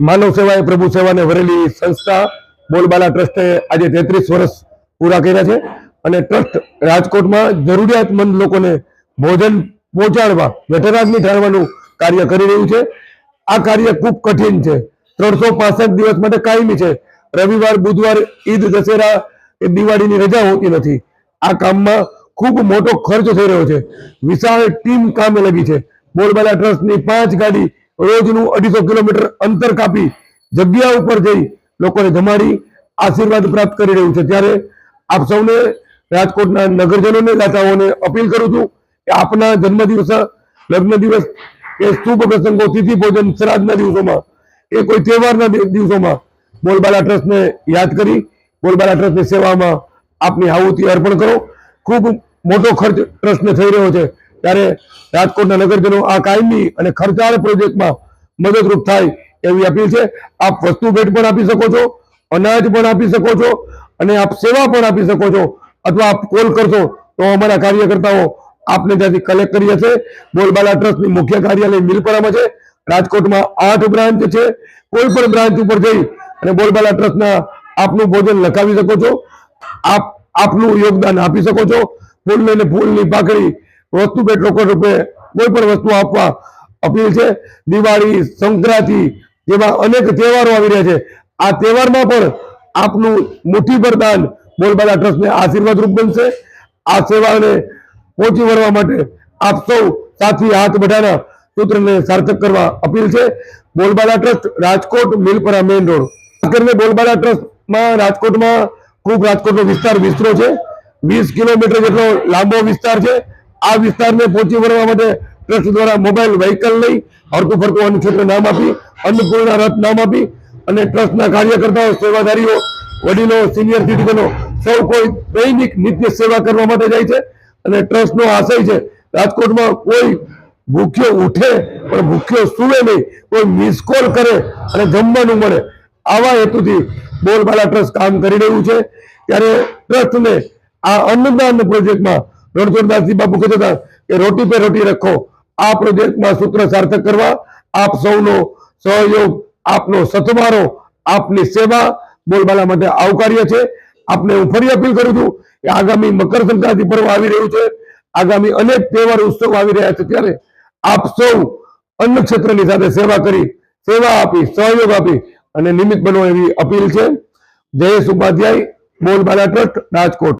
માનવ સેવા એ પ્રભુ સેવાને વરેલી સંસ્થા બોલબાલા ટ્રસ્ટે આજે તેત્રીસ વર્ષ પૂરા કર્યા છે અને ટ્રસ્ટ રાજકોટમાં જરૂરિયાતમંદ લોકોને ભોજન પહોંચાડવા વેટરાગની ઠારવાનું કાર્ય કરી રહ્યું છે. આ કાર્ય ખૂબ કઠિન છે. ત્રણસો પાસઠ દિવસ માટે કાયમી છે. રવિવાર, બુધવાર, ઈદ, દશેરા એ દિવાળીની રજા હોતી નથી. આ કામમાં ખૂબ મોટો ખર્ચ થઈ રહ્યો છે. વિશાળ ટીમ કામે લગી છે. બોલબાલા ટ્રસ્ટની પાંચ ગાડી રોજનું અઢીસો કિલોમીટર અંતર કાપી જગ્યા ઉપર જઈ લોકોને જમાડી આશીર્વાદ પ્રાપ્ત કરી રહ્યું છે. ત્યારે આપ સૌને રાજકોટના નગરજનોને દાતાઓને અપીલ કરું છું કે આપના જન્મદિવસ, લગ્ન દિવસ કે શુભ પ્રસંગો, તિથિ, ભોજન, શ્રાદ્ધના દિવસોમાં એ કોઈ તહેવારના દિવસોમાં બોલબાલા ટ્રસ્ટને યાદ કરી, બોલબાલા ટ્રસ્ટની સેવામાં આપની આહુતિ અર્પણ કરો. ખૂબ મોટો ખર્ચ ટ્રસ્ટને થઈ રહ્યો છે. ત્યારે રાજકોટના નગરજનો આ કાયમી અને ખર્ચાળ પ્રોજેક્ટમાં મદદરૂપ થાય એવી અપીલ છે. આપ વસ્તુ ભેટ પણ આપી શકો છો, અનાજ પણ આપી શકો છો અને આપ સેવા પણ આપી શકો છો. અથવા આપ કોલ કરશો તો અમારા કાર્યકર્તાઓ આપને ત્યાંથી કલેક્ટ કરી હશે. બોલબાલા ટ્રસ્ટની મુખ્ય કાર્યાલય મિલપરામાં છે. રાજકોટમાં આઠ બ્રાન્ચ છે. કોઈ પણ બ્રાન્ચ ઉપર જઈ અને બોલબાલા ટ્રસ્ટના આપનું ભોજન લખાવી શકો છો. આપ આપનું યોગદાન આપી શકો છો. ફૂલ લઈને ફૂલની પાકડી વસ્તુ ભેટ રોકડ રૂપે કોઈ પણ વસ્તુ આપવા અપીલ છે. દિવાળી, સંક્રાંતિ જેવા અનેક તહેવારો આવી રહ્યા છે. આ તહેવારમાં પણ આપનું મુઠ્ઠીભર દાન બોલબાલા ટ્રસ્ટને આશીર્વાદ રૂપ બનશે. આ સેવાને પહોંચી વળવા માટે આપ સૌ સાથી હાથ બધાના સૂત્રને સાર્થક કરવા અપીલ છે. Bolbala trust Rajkot Milpara main road. કરીને બોલબાલા ટ્રસ્ટમાં રાજકોટમાં ખૂબ રાજકોટનો વિસ્તાર વિસ્તરો છે. વીસ કિલોમીટર જેટલો લાંબો વિસ્તાર છે. આ વિસ્તારને પહોંચી વળવા માટે ટ્રસ્ટ દ્વારા મોબાઈલ વ્હીકલ લઈ હરતું ફરતું અન્નક્ષેત્ર નામ આપી, અન્નપૂર્ણા રથ નામ આપી અને ટ્રસ્ટના કાર્યકર્તાઓ, સેવાધારીઓ, વડીલો સિનિયર સિટીઝનો સૌ કોઈ દૈનિક નિત્ય સેવા કરવા માટે જાય છે અને ટ્રસ્ટનો આશય છે રાજકોટમાં કોઈ ભૂખ્યો ઉઠે પણ ભૂખ્યો સુવે નહીં, કોઈ મિસકોલ કરે અને જમવાનું મળે, આવા હેતુથી બોલબાલા ટ્રસ્ટ કામ કરી રહ્યું છે. ત્યારે ટ્રસ્ટને આ અન્નદાન પ્રોજેક્ટમાં રણછોડદાસજી બાપુ કહેતા હતા કે રોટી પે રોટી રખો. આ પ્રોજેક્ટમાં સૂત્ર સાર્થક કરવા આપ સૌનો સહયોગ, આપનો સથવારો આપની સેવા બોલબાલા માટે આવકાર્ય છે. આપને હું ફરી અપીલ કરું છું કે આગામી મકર સંક્રાંતિ પર્વ આવી રહ્યું છે. આગામી અનેક તહેવાર, ઉત્સવ આવી રહ્યા છે ત્યારે આપ સૌ અન્ન ક્ષેત્રની સાથે સેવા કરી, સેવા આપી, સહયોગ આપી અને નિમિત્ત બનો એવી અપીલ છે. જયેશ ઉપાધ્યાય, બોલબાલા ટ્રસ્ટ, રાજકોટ.